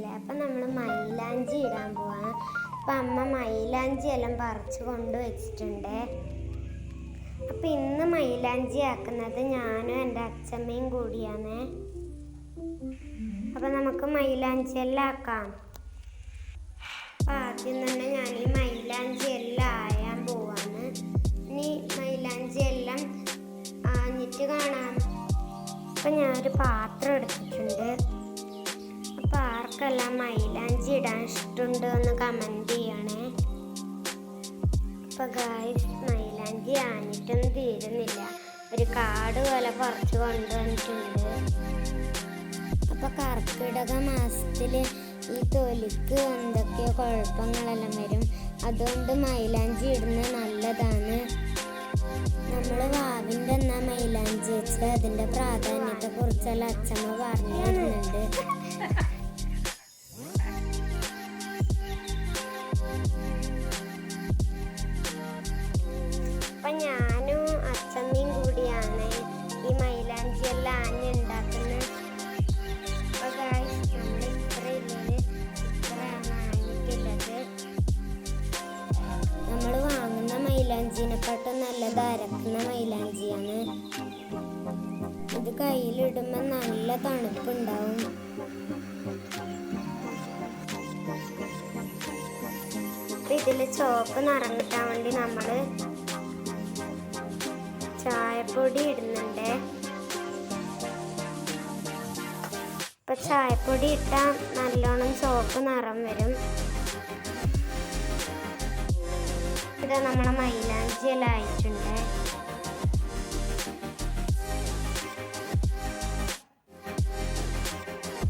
മൈലാഞ്ചി ഇടാൻ പോവാണ്. അപ്പം അമ്മ മൈലാഞ്ചി എല്ലാം പറിച്ച് കൊണ്ട് വെച്ചിട്ടുണ്ട്. അപ്പം ഇന്ന് മൈലാഞ്ചി ആക്കുന്നത് ഞാനും എന്റെ അച്ഛമ്മയും കൂടിയാണ്. അപ്പം നമുക്ക് മൈലാഞ്ചി എല്ലാം ആക്കാം. അപ്പം ആദ്യം തന്നെ ഞാൻ ഈ മൈലാഞ്ചി എല്ലാം ആയാൻ പോവാണ്. ഇനി മൈലാഞ്ചി എല്ലാം ആഞ്ഞിട്ട് കാണാം. അപ്പം ഞാനൊരു പാത്രം എടുത്തിട്ടുണ്ട്. അപ്പം ആർക്കെല്ലാം മൈലാഞ്ചി ഇടാൻ ഇഷ്ടമുണ്ട് എന്ന് കമന്റ് ചെയ്യണേ. അപ്പം ഗായ്സ് മൈലാഞ്ചി ആഞ്ഞിട്ടൊന്നും തീരുന്നില്ല. ഒരു കാട് പോലെ കുറച്ച് കൊണ്ടുവന്നിട്ടുണ്ട്. അപ്പോൾ കർക്കിടക മാസത്തിൽ ഈ തൊലിക്ക് എന്തൊക്കെയോ കുഴപ്പങ്ങളെല്ലാം വരും. അതുകൊണ്ട് മൈലാഞ്ചി ഇടുന്നത് നല്ലതാണ്. നമ്മൾ വാവിന്റെ എന്നാ മൈലാഞ്ചി വെച്ച് അതിന്റെ പ്രാധാന്യത്തെ കുറിച്ചെല്ലാം അച്ഛമ്മ പറഞ്ഞു തരുന്നുണ്ട് മൈലാഞ്ചിനെക്കാട്ടും നല്ലത് അരക്കുന്ന മൈലാഞ്ചിയാണ്. ഇത് കയ്യിലിടുമ്പോൾ നല്ല തണുപ്പുണ്ടാവും. ഇതിൽ ചോപ്പ് നിറം കിട്ടാൻ വേണ്ടി നമ്മൾ ചായപ്പൊടി ഇടുന്നുണ്ട്. ഇപ്പൊ ചായപ്പൊടി ഇട്ടാൽ നല്ലോണം ചോപ്പ് നിറം വരും. ഇത് നമ്മുടെ മൈലാഞ്ചി എല്ലാം അയച്ചിട്ടുണ്ട്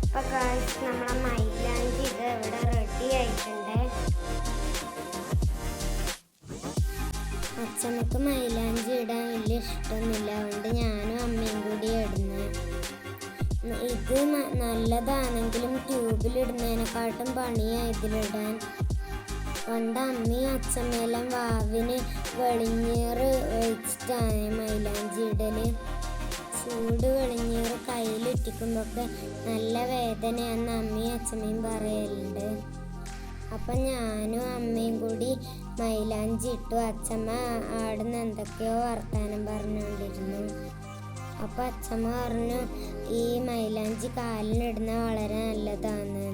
ഇപ്പൊ നമ്മളെ മൈലാഞ്ചി ഇത് ഇവിടെ റെഡി ആയിട്ടുണ്ട്. അച്ഛനക്ക് മൈലാഞ്ചി ഇടാൻ വലിയ ഇഷ്ടമൊന്നുമില്ല. അതുകൊണ്ട് ഞാനും അമ്മയും കൂടി ഇടുന്നത് ഇത് നല്ലതാണെങ്കിലും ട്യൂബിലിടുന്നതിനെക്കാട്ടും പണിയാണ് ഇതിലിടാൻ. പണ്ട് അമ്മി അച്ഛമ്മയെല്ലാം വാവിന് വെളിഞ്ഞീറ് ഒഴിച്ചിട്ടാണ് മൈലാഞ്ചി ഇടൽ ചൂട് വെളിഞ്ഞീറ് കയ്യിലിട്ടിക്കുമ്പോഴൊക്കെ നല്ല വേദനയാന്ന് അമ്മയും അച്ഛമ്മയും പറയലുണ്ട്. അപ്പം ഞാനും അമ്മയും കൂടി മൈലാഞ്ചി ഇട്ടു. അച്ഛമ്മ ആടുന്ന് എന്തൊക്കെയോ വർത്താനം പറഞ്ഞുകൊണ്ടിരുന്നു. അപ്പം അച്ഛമ്മ പറഞ്ഞു ഈ മൈലാഞ്ചി കാലിനിടുന്ന വളരെ നല്ലതാണെന്ന്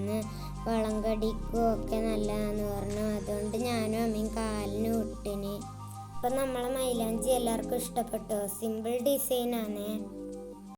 വളം കടിക്കും ഒക്കെ നല്ലതാന്ന് പറഞ്ഞു. അതുകൊണ്ട് ഞാനും അമ്മയും കാലിന് വിട്ടിന്. അപ്പം നമ്മളെ മൈലാഞ്ചി എല്ലാവർക്കും ഇഷ്ടപ്പെട്ടു. സിമ്പിൾ ഡിസൈനാണ്